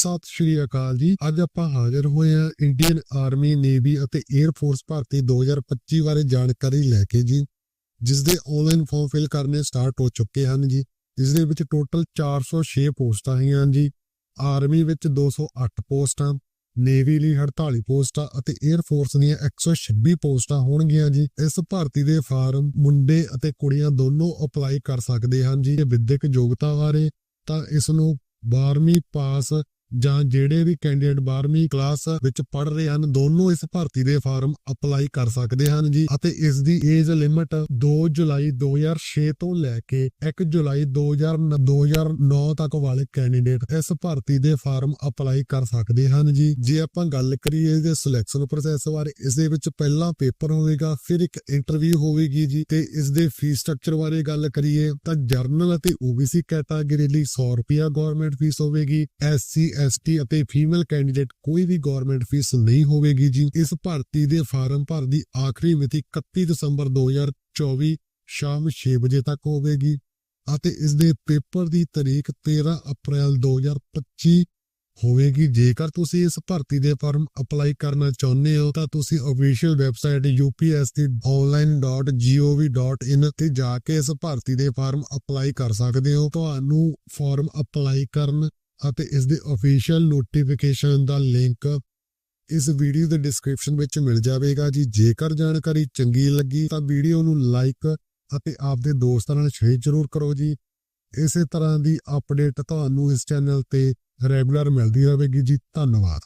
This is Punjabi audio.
ਸਤਿ ਸ਼੍ਰੀ ਅਕਾਲ ਜੀ। ਅੱਜ ਆਪਾਂ ਹਾਜ਼ਰ ਹੋਏ ਹਾਂ ਇੰਡੀਅਨ ਆਰਮੀ, ਨੇਵੀ ਅਤੇ 에ਅਰ ਫੋਰਸ ਭਰਤੀ 2025 ਬਾਰੇ ਜਾਣਕਾਰੀ ਲੈ ਕੇ ਜੀ ਜਿਸ ਦੇ ਆਨਲਾਈਨ ਫਾਰਮ ਫਿਲ ਕਰਨੇ ਸਟਾਰਟ ਹੋ ਚੁੱਕੇ ਹਨ ਜੀ। ਜਿਸ ਦੇ ਵਿੱਚ ਟੋਟਲ 406 ਪੋਸਟਾਂ ਹੈਗੀਆਂ ਜੀ। ਆਰਮੀ ਵਿੱਚ 208 ਪੋਸਟਾਂ, ਨੇਵੀ ਲਈ 48 ਪੋਸਟਾਂ ਅਤੇ 에ਅਰ ਫੋਰਸ ਦੀਆਂ 126 ਪੋਸਟਾਂ ਹੋਣਗੀਆਂ ਜੀ। ਇਸ ਭਰਤੀ ਦੇ ਫਾਰਮ ਮੁੰਡੇ ਅਤੇ ਕੁੜੀਆਂ ਦੋਨੋਂ ਅਪਲਾਈ ਕਰ ਸਕਦੇ ਹਨ ਜੀ। ਇਹ ਵਿਦਿਅਕ ਯੋਗਤਾ ਬਾਰੇ ਤਾਂ ਇਸ ਨੂੰ 12ਵੀਂ ਪਾਸ ਜਾਂ ਜਿਹੜੇ ਵੀ ਕੈਂਡੀਡੇਟ 12ਵੀਂ ਕਲਾਸ ਵਿੱਚ ਪੜ੍ਹ ਰਹੇ ਹਨ, ਦੋਨੋਂ ਇਸ ਭਰਤੀ ਦੇ ਫਾਰਮ ਅਪਲਾਈ ਕਰ ਸਕਦੇ ਹਨ ਜੀ ਅਤੇ ਇਸ ਦੀ ਏਜ ਲਿਮਟ 2 ਜੁਲਾਈ 2006 ਤੋਂ ਲੈ ਕੇ 1 ਜੁਲਾਈ 2009 2009 ਤੱਕ ਵਾਲੇ ਕੈਂਡੀਡੇਟ ਇਸ ਭਰਤੀ ਦੇ ਫਾਰਮ ਅਪਲਾਈ ਕਰ ਸਕਦੇ ਹਨ ਜੀ। ਜੇ ਆਪਾਂ ਗੱਲ ਕਰੀਏ ਇਹਦੇ ਸਿਲੈਕਸ਼ਨ ਪ੍ਰੋਸੈਸ ਬਾਰੇ, ਇਸ ਦੇ ਵਿੱਚ ਪਹਿਲਾਂ ਪੇਪਰ ਹੋਵੇਗਾ, ਫਿਰ ਇੱਕ ਇੰਟਰਵਿਊ ਹੋਵੇਗੀ ਜੀ ਤੇ ਇਸ ਦੇ ਫੀਸ ਸਟਰਕਚਰ ਬਾਰੇ ਗੱਲ ਕਰੀਏ ਤਾਂ ਜਰਨਲ ਅਤੇ OBC ਕੈਟਾਗਰੀ ਲਈ 100 ਰੁਪਿਆ ਗਵਰਨਮੈਂਟ ਫੀਸ ਹੋਵੇਗੀ SC ST ਅਤੇ ਫੀਮੇਲ ਕੈਂਡੀਡੇਟ ਕੋਈ ਵੀ ਗਵਰਨਮੈਂਟ ਫੀਸ ਨਹੀਂ ਹੋਵੇਗੀ ਜੀ। ਇਸ ਭਰਤੀ ਦੇ ਫਾਰਮ ਭਰ ਦੀ ਆਖਰੀ ਮਿਤੀ 31 ਦਸੰਬਰ 2024 ਸ਼ਾਮ 6 ਵਜੇ ਤੱਕ ਹੋਵੇਗੀ ਅਤੇ ਇਸ ਦੇ ਪੇਪਰ ਦੀ ਤਾਰੀਖ 13 ਅਪ੍ਰੈਲ 2025 ਹੋਵੇਗੀ। ਜੇਕਰ ਤੁਸੀਂ ਇਸ ਭਰਤੀ ਦੇ ਫਾਰਮ ਅਪਲਾਈ ਕਰਨਾ ਚਾਹੁੰਦੇ ਹੋ ਤਾਂ ਤੁਸੀਂ ਅਫੀਸ਼ੀਅਲ ਵੈਬਸਾਈਟ upsconline.gov.in ਤੇ ਜਾ ਕੇ ਇਸ ਭਰਤੀ ਦੇ ਫਾਰਮ ਅਪਲਾਈ ਕਰ ਸਕਦੇ ਹੋ। ਤੁਹਾਨੂੰ ਫਾਰਮ ਅਪਲਾਈ ਕਰਨ ਅਤੇ ਇਸ ਦੇ ਅਫੀਸ਼ੀਅਲ ਨੋਟੀਫਿਕੇਸ਼ਨ ਦਾ ਲਿੰਕ ਇਸ ਵੀਡੀਓ ਦੇ ਡਿਸਕ੍ਰਿਪਸ਼ਨ ਵਿੱਚ ਮਿਲ ਜਾਵੇਗਾ ਜੀ। ਜੇਕਰ ਜਾਣਕਾਰੀ ਚੰਗੀ ਲੱਗੀ ਤਾਂ ਵੀਡੀਓ ਨੂੰ ਲਾਈਕ ਅਤੇ ਆਪਦੇ ਦੋਸਤਾਂ ਨਾਲ ਸ਼ੇਅਰ ਜ਼ਰੂਰ ਕਰੋ ਜੀ। ਇਸੇ ਤਰ੍ਹਾਂ ਦੀ ਅਪਡੇਟ ਤੁਹਾਨੂੰ ਇਸ ਚੈਨਲ ਤੇ ਰੈਗੂਲਰ ਮਿਲਦੀ ਰਹੇਗੀ ਜੀ। ਧੰਨਵਾਦ।